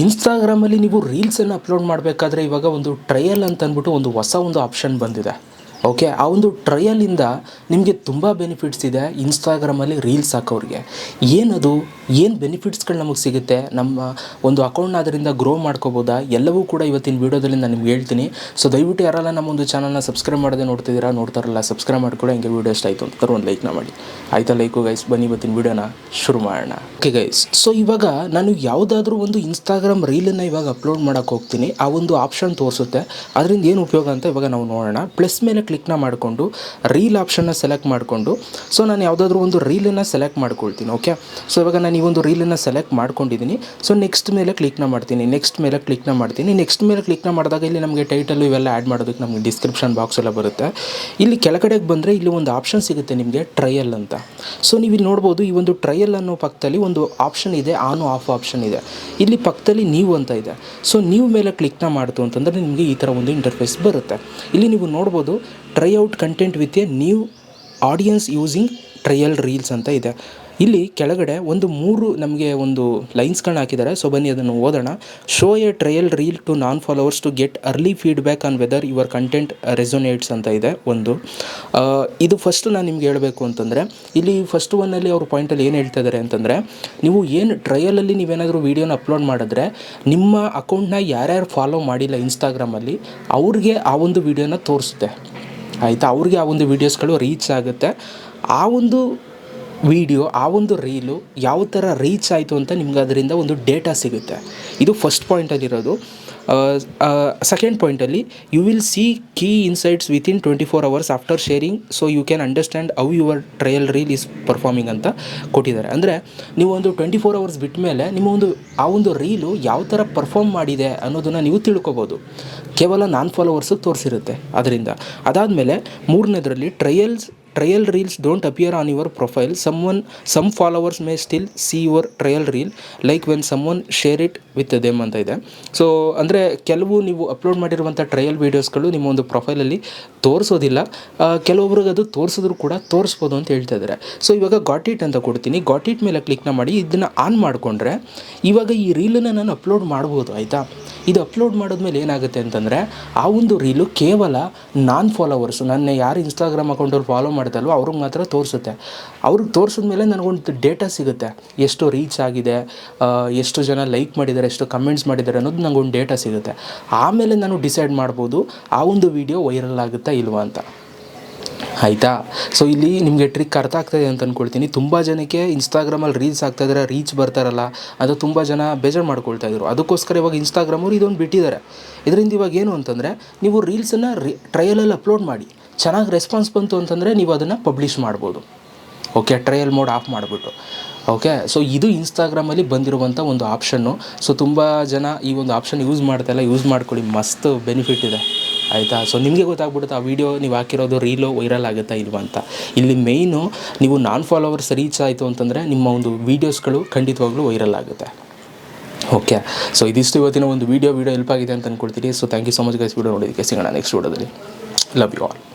ಇನ್ಸ್ಟಾಗ್ರಾಮಲ್ಲಿ ನೀವು ರೀಲ್ಸನ್ನು ಅಪ್ಲೋಡ್ ಮಾಡಬೇಕಾದ್ರೆ ಇವಾಗ ಒಂದು ಟ್ರಯಲ್ ಅಂತ ಅಂದ್ಬಿಟ್ಟು ಒಂದು ಹೊಸ ಒಂದು ಆಪ್ಷನ್ ಬಂದಿದೆ. ಓಕೆ ಆ ಒಂದು ಟ್ರಯಲಿಂದ ನಿಮಗೆ ತುಂಬ ಬೆನಿಫಿಟ್ಸ್ ಇದೆ. ಇನ್ಸ್ಟಾಗ್ರಾಮಲ್ಲಿ ರೀಲ್ಸ್ ಹಾಕೋರಿಗೆ ಏನದು? ಏನು ಬೆನಿಫಿಟ್ಸ್ಗಳು ನಮಗೆ ಸಿಗುತ್ತೆ? ನಮ್ಮ ಒಂದು ಅಕೌಂಟ್ನ ಅದರಿಂದ ಗ್ರೋ ಮಾಡ್ಕೋಬೋದಾ? ಎಲ್ಲವೂ ಕೂಡ ಇವತ್ತಿನ ವೀಡಿಯೋದಲ್ಲಿ ನಾನು ನಿಮ್ಗೆ ಹೇಳ್ತೀನಿ. ಸೊ ದಯವಿಟ್ಟು ಯಾರೆಲ್ಲ ನಮ್ಮ ಒಂದು ಚಾನಲ್ನ ಸಬ್ಸ್ಕ್ರೈಬ್ ಮಾಡದೆ ನೋಡ್ತಿದ್ದೀರಾ, ನೋಡ್ತಾರಲ್ಲ ಸಬ್ಸ್ಕ್ರೈಬ್ ಮಾಡ್ಕೊಳ್ಳಿ, ಹಂಗೆ ವೀಡಿಯೋ ಇಷ್ಟ ಆಯಿತು ಅಂತ ಒಂದು ಲೈಕ್ನ ಮಾಡಿ. ಆಯಿತಾ ಲೈಕು ಗೈಸ್ ಬನ್ನಿ ಇವತ್ತಿನ ವೀಡಿಯೋನ ಶುರು ಮಾಡೋಣ. ಓಕೆ ಗೈಸ್ ಸೊ ಇವಾಗ ನಾನು ಯಾವುದಾದ್ರೂ ಒಂದು ಇನ್ಸ್ಟಾಗ್ರಾಮ್ ರೀಲನ್ನು ಇವಾಗ ಅಪ್ಲೋಡ್ ಮಾಡೋಕ್ಕೆ ಹೋಗ್ತೀನಿ. ಆ ಒಂದು ಆಪ್ಷನ್ ತೋರಿಸುತ್ತೆ. ಅದರಿಂದ ಏನು ಉಪಯೋಗ ಅಂತ ಇವಾಗ ನಾವು ನೋಡೋಣ. ಪ್ಲಸ್ ಮೇಲೆ ಕ್ಲಿಕ್ನ ಮಾಡಿಕೊಂಡು ರೀಲ್ ಆಪ್ಷನ್ನ ಸೆಲೆಕ್ಟ್ ಮಾಡಿಕೊಂಡು ಸೊ ನಾನು ಯಾವುದಾದ್ರೂ ಒಂದು ರೀಲನ್ನು ಸೆಲೆಕ್ಟ್ ಮಾಡ್ಕೊಳ್ತೀನಿ ಓಕೆ ಸೊ ಇವಾಗ ನಾನು ಈ ಒಂದು ರೀಲನ್ನು ಸೆಲೆಕ್ಟ್ ಮಾಡ್ಕೊಂಡಿದ್ದೀನಿ ಸೊ ನೆಕ್ಸ್ಟ್ ಮೇಲೆ ಕ್ಲಿಕ್ನ ಮಾಡ್ತೀನಿ ನೆಕ್ಸ್ಟ್ ಮೇಲೆ ಕ್ಲಿಕ್ನ ಮಾಡ್ತೀನಿ ನೆಕ್ಸ್ಟ್ ಮೇಲೆ ಕ್ಲಿಕ್ನ ಮಾಡಿದಾಗ ಇಲ್ಲಿ ನಮಗೆ ಟೈಟಲು ಇವೆಲ್ಲ ಆ್ಯಡ್ ಮಾಡೋದಕ್ಕೆ ನಮಗೆ ಡಿಸ್ಕ್ರಿಪ್ಷನ್ ಬಾಕ್ಸ್ ಎಲ್ಲ ಬರುತ್ತೆ. ಇಲ್ಲಿ ಕೆಳಗಡೆಗೆ ಬಂದರೆ ಇಲ್ಲಿ ಒಂದು ಆಪ್ಷನ್ ಸಿಗುತ್ತೆ ನಿಮಗೆ ಟ್ರಯಲ್ ಅಂತ. ಸೊ ನೀವು ಇಲ್ಲಿ ನೋಡ್ಬೋದು, ಈ ಒಂದು ಟ್ರಯಲ್ ಅನ್ನೋ ಪಕ್ಕದಲ್ಲಿ ಒಂದು ಆಪ್ಷನ್ ಇದೆ ಆನ್ ಆಫ್ ಆಪ್ಷನ್ ಇದೆ. ಇಲ್ಲಿ ಪಕ್ಕದಲ್ಲಿ ನೀವು ಅಂತ ಇದೆ. ಸೊ ನೀವು ಮೇಲೆ ಕ್ಲಿಕ್ನ ಮಾಡ್ತು ಅಂತಂದರೆ ನಿಮಗೆ ಈ ಥರ ಒಂದು ಇಂಟರ್ಫೇಸ್ ಬರುತ್ತೆ. ಇಲ್ಲಿ ನೀವು ನೋಡ್ಬೋದು try out content with a new audience using trial reels ಅಂತ ಇದೆ. ಇಲ್ಲಿ ಕೆಳಗಡೆ ಒಂದು ಮೂರು ನಮಗೆ ಒಂದು ಲೈನ್ಸ್ಗಳನ್ನ ಹಾಕಿದ್ದಾರೆ. ಸೊ ಬನ್ನಿ ಅದನ್ನು ಓದೋಣ. Show a trial reel to non followers to get early feedback on whether your content resonates ಅಂತ ಇದೆ ಒಂದು. ಇದು ಫಸ್ಟ್ ನಾನು ನಿಮ್ಗೆ ಹೇಳಬೇಕು ಅಂತಂದರೆ, ಇಲ್ಲಿ ಫಸ್ಟ್ ಒನ್ನಲ್ಲಿ ಅವ್ರ ಪಾಯಿಂಟಲ್ಲಿ ಏನು ಹೇಳ್ತಾ ಇದ್ದಾರೆ ಅಂತಂದರೆ, ನೀವು ಏನು ಟ್ರಯಲಲ್ಲಿ ನೀವೇನಾದರೂ ವೀಡಿಯೋನ ಅಪ್ಲೋಡ್ ಮಾಡಿದ್ರೆ, ನಿಮ್ಮ ಅಕೌಂಟ್ನ ಯಾರ್ಯಾರು ಫಾಲೋ ಮಾಡಿಲ್ಲ ಇನ್ಸ್ಟಾಗ್ರಾಮಲ್ಲಿ ಅವ್ರಿಗೆ ಆ ಒಂದು ವೀಡಿಯೋನ ತೋರಿಸುತ್ತೆ. ಆಯಿತಾ? ಅವ್ರಿಗೆ ಆ ಒಂದು ವೀಡಿಯೋಸ್ಗಳು ರೀಚ್ ಆಗುತ್ತೆ. ಆ ಒಂದು ವಿಡಿಯೋ ಆ ಒಂದು ರೀಲು ಯಾವ ಥರ ರೀಚ್ ಆಯಿತು ಅಂತ ನಿಮ್ಗೆ ಅದರಿಂದ ಒಂದು ಡೇಟಾ ಸಿಗುತ್ತೆ. ಇದು ಫಸ್ಟ್ ಪಾಯಿಂಟಲ್ಲಿರೋದು second ಪಾಯಿಂಟಲ್ಲಿ you will see key insights within twenty four hours after sharing so you can understand how your trial reel is performing ಅಂತ ಕೊಟ್ಟಿದ್ದಾರೆ. ಅಂದರೆ, ನೀವು ಒಂದು ಟ್ವೆಂಟಿ ಫೋರ್ ಅವರ್ಸ್ ಬಿಟ್ಟ ಮೇಲೆ ನಿಮ್ಮ ಒಂದು, ಆ ಒಂದು ರೀಲು ಯಾವ ಥರ ಪರ್ಫಾರ್ಮ್ ಮಾಡಿದೆ ಅನ್ನೋದನ್ನು ನೀವು ತಿಳ್ಕೊಬೋದು. ಕೇವಲ ನಾನ್ ಫಾಲೋವರ್ಸಿಗೆ ತೋರಿಸಿರುತ್ತೆ. ಅದರಿಂದ, ಅದಾದಮೇಲೆ ಮೂರನೇದರಲ್ಲಿ trials trial reels don't appear on your profile someone some followers may still see your trial reel like when someone share it with them ಅಂತ ಇದೆ. ಸೊ ಅಂದರೆ ಕೆಲವು ನೀವು ಅಪ್ಲೋಡ್ ಮಾಡಿರುವಂಥ ಟ್ರಯಲ್ ವೀಡಿಯೋಸ್ಗಳು ನಿಮ್ಮ ಒಂದು ಪ್ರೊಫೈಲಲ್ಲಿ ತೋರಿಸೋದಿಲ್ಲ. ಕೆಲವೊಬ್ರಿಗೆ ಅದು ತೋರಿಸಿದ್ರು ಕೂಡ ತೋರಿಸ್ಬೋದು ಅಂತ ಹೇಳ್ತಾ ಇದ್ದಾರೆ. ಸೊ ಇವಾಗ ಗಾಟ್ ಇಟ್ ಅಂತ ಕೊಡ್ತೀನಿ. ಗಾಟ್ ಇಟ್ ಮೇಲೆ ಕ್ಲಿಕ್ನ ಮಾಡಿ ಇದನ್ನು ಆನ್ ಮಾಡಿಕೊಂಡ್ರೆ ಇವಾಗ ಈ ರೀಲನ್ನು ನಾನು ಅಪ್ಲೋಡ್ ಮಾಡ್ಬೋದು, ಆಯಿತಾ? ಇದು ಅಪ್ಲೋಡ್ ಮಾಡಿದ್ಮೇಲೆ ಏನಾಗುತ್ತೆ ಅಂತಂದರೆ ಆ ಒಂದು ರೀಲು ಕೇವಲ ನಾನ್ ಫಾಲೋವರ್ಸು ನನ್ನ ಯಾರು ಇನ್ಸ್ಟಾಗ್ರಾಮ್ ಅಕೌಂಟವ್ರು ಫಾಲೋ ಮಾಡ್ತಾರಲ್ವ ಅವ್ರಿಗೆ ಮಾತ್ರ ತೋರಿಸುತ್ತೆ. ಅವ್ರಿಗೆ ತೋರಿಸಿದ್ಮೇಲೆ ನನಗೊಂದು ಡೇಟಾ ಸಿಗುತ್ತೆ. ಎಷ್ಟು ರೀಚ್ ಆಗಿದೆ ಎಷ್ಟು ಜನ ಲೈಕ್ ಮಾಡಿದ್ದಾರೆ, ಎಷ್ಟು ಕಮೆಂಟ್ಸ್ ಮಾಡಿದ್ದಾರೆ ಅನ್ನೋದು ನನಗೊಂದು ಡೇಟಾ ಸಿಗುತ್ತೆ. ಆಮೇಲೆ ನಾನು ಡಿಸೈಡ್ ಮಾಡ್ಬೋದು, ಆ ಒಂದು ವಿಡಿಯೋ ವೈರಲ್ ಆಗುತ್ತಾ ಇಲ್ವಾ ಅಂತ. ಆಯಿತಾ? ಸೊ ಇಲ್ಲಿ ನಿಮಗೆ ಟ್ರಿಕ್ ಅರ್ಥ ಆಗ್ತಾಯಿದೆ ಅಂತ ಅಂದ್ಕೊಳ್ತೀನಿ ತುಂಬ ಜನಕ್ಕೆ ಇನ್ಸ್ಟಾಗ್ರಾಮಲ್ಲಿ ರೀಲ್ಸ್ ಆಗ್ತಾಯಿದ್ರೆ ರೀಚ್ ಬರ್ತಾರಲ್ಲ, ಅದು ತುಂಬ ಜನ ಬೇಜಾರು ಮಾಡ್ಕೊಳ್ತಾ ಇದ್ರು. ಅದಕ್ಕೋಸ್ಕರ ಇವಾಗ ಇನ್ಸ್ಟಾಗ್ರಾಮವ್ರು ಇದೊಂದು ಬಿಟ್ಟಿದ್ದಾರೆ. ಇದರಿಂದ ಇವಾಗ ಏನು ಅಂತಂದರೆ, ನೀವು ರೀಲ್ಸನ್ನು ಟ್ರಯಲಲ್ಲಿ ಅಪ್ಲೋಡ್ ಮಾಡಿ. ಚೆನ್ನಾಗಿ ರೆಸ್ಪಾನ್ಸ್ ಬಂತು ಅಂತಂದರೆ ನೀವು ಅದನ್ನು ಪಬ್ಲಿಷ್ ಮಾಡ್ಬೋದು. ಓಕೆ ಟ್ರಯಲ್ ಮೋಡ್ ಆಫ್ ಮಾಡಿಬಿಟ್ಟು. ಓಕೆ ಸೊ ಇದು ಇನ್ಸ್ಟಾಗ್ರಾಮಲ್ಲಿ ಬಂದಿರುವಂಥ ಒಂದು ಆಪ್ಷನ್ನು ಸೊ ತುಂಬ ಜನ ಈ ಒಂದು ಆಪ್ಷನ್ ಯೂಸ್ ಮಾಡ್ತಾಯಿಲ್ಲ ಯೂಸ್ ಮಾಡ್ಕೊಳ್ಳಿ. ಮಸ್ತ್ ಬೆನಿಫಿಟ್ ಇದೆ. ಆಯಿತಾ? ಸೊ ನಿಮಗೆ ಗೊತ್ತಾಗ್ಬಿಡುತ್ತೆ, ಆ ವಿಡಿಯೋ ನೀವು ಹಾಕಿರೋದು ರೀಲು ವೈರಲ್ ಆಗುತ್ತಾ ಇಲ್ವಾ ಅಂತ. ಇಲ್ಲಿ ಮೇಯ್ನು ನೀವು ನಾನ್ ಫಾಲೋವರ್ಸ್ ರೀಚ್ ಆಯಿತು ಅಂತಂದರೆ ನಿಮ್ಮ ಒಂದು ವೀಡಿಯೋಸ್ಗಳು ಖಂಡಿತವಾಗ್ಲೂ ವೈರಲ್ ಆಗುತ್ತೆ. ಓಕೆ ಸೊ ಇದಿಷ್ಟು ಇವತ್ತಿನ ಒಂದು ವೀಡಿಯೋ ವೀಡಿಯೋ ಹೆಲ್ಪ್ ಆಗಿದೆ ಅಂತ ಅಂದ್ಕೊಳ್ತೀನಿ so thank you so much guys video ನೋಡೋದಕ್ಕೆ ಸಿಗೋಣ ನೆಕ್ಸ್ಟ್ ವೀಡಿಯೋದಲ್ಲಿ ಲವ್ ಯು ಆಲ್